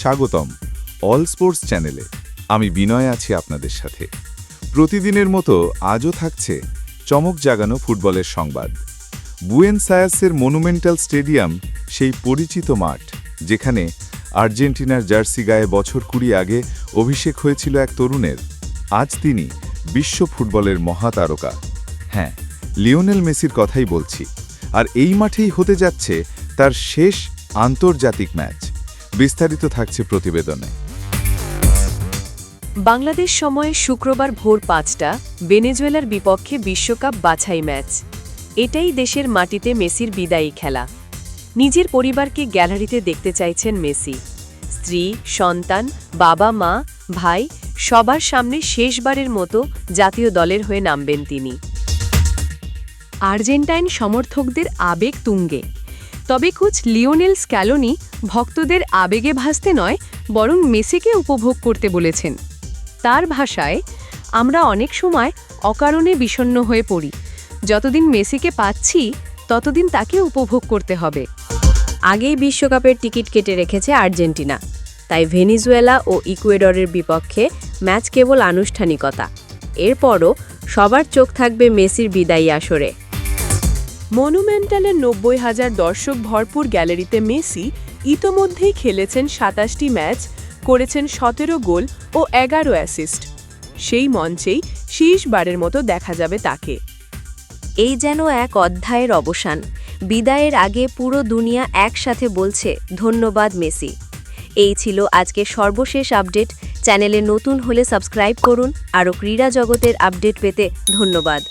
স্বাগতম all sports চ্যানেলে। আমি বিনয় আছি আপনাদের সাথে। প্রতিদিনের মতো আজও থাকছে চমক জাগানো ফুটবলের সংবাদ। বুয়েন্স আয়ার্সের মনুমেন্টাল স্টেডিয়াম সেই পরিচিত মাঠ, যেখানে আর্জেন্টিনার জার্সি গায়ে বছর কুড়ি আগে অভিষেক হয়েছিল এক তরুণের। আজ তিনি বিশ্ব ফুটবলের মহাতারকা। হ্যাঁ লিওনেল মেসির কথাই বলছি। আর এই মাঠেই হতে যাচ্ছে তার শেষ আন্তর্জাতিক ম্যাচ। বিস্তারিত থাকছে প্রতিবেদনে। বাংলাদেশ সময়ে শুক্রবার ভোর পাঁচটা ভেনেজুয়েলার বিপক্ষে বিশ্বকাপ বাছাই ম্যাচ। এটাই দেশের মাটিতে মেসির বিদায়ী খেলা। নিজের পরিবারকে গ্যালারিতে দেখতে চাইছেন মেসি। স্ত্রী, সন্তান, বাবা, মা, ভাই সবার সামনে শেষবারের মতো জাতীয় দলের হয়ে নামবেন তিনি। আর্জেন্টাইন সমর্থকদের আবেগ তুঙ্গে। তবে কুচ লিওনেল স্ক্যালোনি ভক্তদের আবেগে ভাসতে নয়, বরং মেসিকে উপভোগ করতে বলেছেন। তার ভাষায়, আমরা অনেক সময় অকারণে বিষণ্ণ হয়ে পড়ি। যতদিন মেসিকে পাচ্ছি, ততদিন তাকে উপভোগ করতে হবে। আগেই বিশ্বকাপের টিকিট কেটে রেখেছে আর্জেন্টিনা। তাই ভেনিজুয়েলা ও ইকুয়েডরের বিপক্ষে ম্যাচ কেবল আনুষ্ঠানিকতা। এরপরও সবার চোখ থাকবে মেসির বিদায়ী আসরে। মনুমেন্টালের নব্বই হাজার দর্শক ভরপুর গ্যালারিতে মেসি ইতোমধ্যেই খেলেছেন সাতাশটি ম্যাচ, করেছেন সতেরো গোল ও এগারো অ্যাসিস্ট। সেই মঞ্চেই শেষবারের মতো দেখা যাবে তাকে। এই যেন এক অধ্যায়ের অবসান। বিদায়ের আগে পুরো দুনিয়া একসাথে বলছে, ধন্যবাদ মেসি। এই ছিল আজকে সর্বশেষ আপডেট। চ্যানেলে নতুন হলে সাবস্ক্রাইব করুন। আরও ক্রীড়া জগতের আপডেট পেতে ধন্যবাদ।